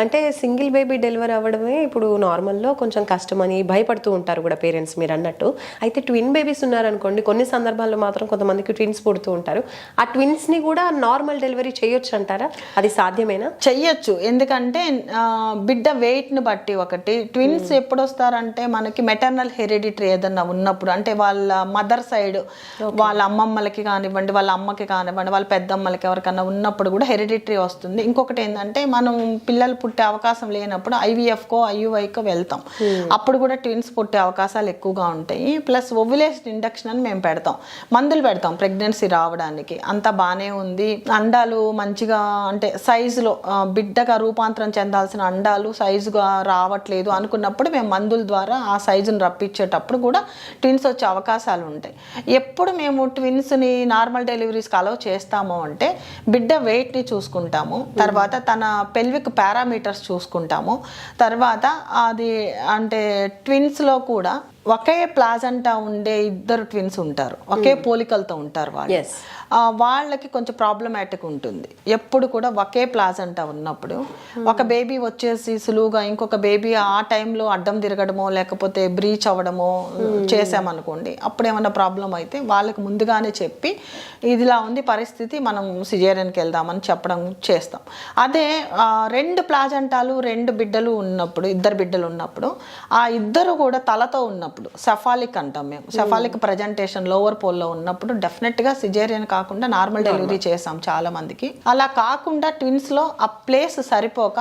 అంటే single baby delivery అవ్వడమే ఇప్పుడు నార్మల్లో కొంచెం కష్టమని భయపడుతూ ఉంటారు కూడా పేరెంట్స్ మీరు అన్నట్టు. అయితే ట్విన్ బేబీస్ ఉన్నారనుకోండి కొన్ని సందర్భాల్లో మాత్రం కొంతమందికి ట్విన్స్ పుడుతూ ఉంటారు. ఆ ట్విన్స్ని కూడా నార్మల్ డెలివరీ చేయొచ్చు అంటారా? అది సాధ్యమేనా? చెయ్యొచ్చు. ఎందుకంటే బిడ్డ weight ని బట్టి ఒకటి. ట్విన్స్ ఎప్పుడు వస్తారంటే మనకి మెటర్నల్ హెరిడిటరీ ఏదన్నా ఉన్నప్పుడు అంటే వాళ్ళ మదర్ సైడ్ వాళ్ళ అమ్మమ్మలకి కానివ్వండి వాళ్ళ అమ్మకి కానివ్వండి వాళ్ళ పెద్దమ్మలకి ఎవరికన్నా ఉన్నప్పుడు కూడా హెరిడిటరీ వస్తుంది. ఇంకొకటి ఏంటంటే మనం పిల్లలు పుట్టే అవకాశం లేనప్పుడు ఐవీఎఫ్కో ఐయుఐకో వెళ్తాం. అప్పుడు కూడా ట్విన్స్ పుట్టే అవకాశాలు ఎక్కువగా ఉంటాయి. ప్లస్ ఓవ్యులేషన్ ఇండక్షన్ అని మేము పెడతాం. మందులు పెడతాం ప్రెగ్నెన్సీ రావడానికి. అంతా బాగానే ఉంది. అండాలు మంచిగా అంటే సైజులో బిడ్డగా రూపాంతరం చెందాల్సిన అండాలు సైజుగా రావట్లేదు అనుకున్నప్పుడు మేము మందుల ద్వారా ఆ సైజును రప్పించేటప్పుడు కూడా ట్విన్స్ వచ్చే అవకాశాలు ఉంటాయి. ఎప్పుడు మేము ట్విన్స్ని నార్మల్ డెలివరీస్కి అలౌ చేస్తాము అంటే బిడ్డ వెయిట్ని చూసుకుంటాము. తర్వాత తన పెల్విక్ పారామీటర్స్ చూసుకుంటాము. తర్వాత అది అంటే ట్విన్స్లో కూడా ఒకే ప్లాజంటా ఉండే ఇద్దరు ట్విన్స్ ఉంటారు. ఒకే పోలికలతో ఉంటారు వాళ్ళు. వాళ్ళకి కొంచెం ప్రాబ్లమాటిక్ ఉంటుంది. ఎప్పుడు కూడా ఒకే ప్లాజంటా ఉన్నప్పుడు ఒక బేబీ వచ్చేసి సులువుగా ఇంకొక బేబీ ఆ టైంలో అడ్డం తిరగడమో లేకపోతే బ్రీచ్ అవ్వడమో చేసామనుకోండి అప్పుడు ఏమైనా ప్రాబ్లం అయితే వాళ్ళకి ముందుగానే చెప్పి ఇదిలా ఉంది పరిస్థితి మనం సిజేరియన్కి వెళ్దామని చెప్పడం చేస్తాం. అదే రెండు ప్లాజంటాలు రెండు బిడ్డలు ఉన్నప్పుడు ఇద్దరు బిడ్డలు ఉన్నప్పుడు ఆ ఇద్దరు కూడా తలతో ఉన్నప్పుడు సెఫాలిక్ అంటాం మేము. సెఫాలిక్ ప్రజెంటేషన్ లోవర్ పోల్లో ఉన్నప్పుడు డెఫినెట్గా సిజేరియన్ కాకుండా నార్మల్ డెలివరీ చేసాం చాలా మందికి. అలా కాకుండా ట్విన్స్లో ఆ ప్లేస్ సరిపోక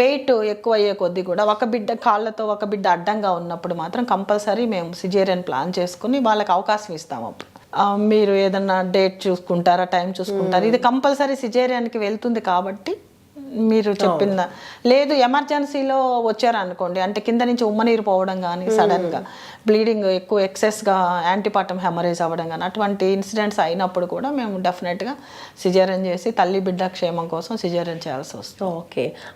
వెయిట్ ఎక్కువ అయ్యే కొద్దీ కూడా ఒక బిడ్డ కాళ్ళతో ఒక బిడ్డ అడ్డంగా ఉన్నప్పుడు మాత్రం కంపల్సరీ మేము సిజేరియన్ ప్లాన్ చేసుకుని వాళ్ళకి అవకాశం ఇస్తాం అప్పుడు. మీరు ఏదన్నా డేట్ చూసుకుంటారా టైం చూసుకుంటారా? ఇది కంపల్సరీ సిజేరియన్కి వెళ్తుంది కాబట్టి మీరు చెప్పిందా లేదు ఎమర్జెన్సీలో వచ్చారనుకోండి అంటే కింద నుంచి ఉమ్మనీరు పోవడం కానీ సడన్గా బ్లీడింగ్ ఎక్కువ ఎక్సెస్గా యాంటీపాటం హెమరేజ్ అవ్వడం కానీ అటువంటి ఇన్సిడెంట్స్ అయినప్పుడు కూడా మేము డెఫినెట్గా సిజేరియన్ చేసి తల్లి బిడ్డ క్షేమం కోసం సిజేరియన్ చేయాల్సి వస్తుంది. ఓకే.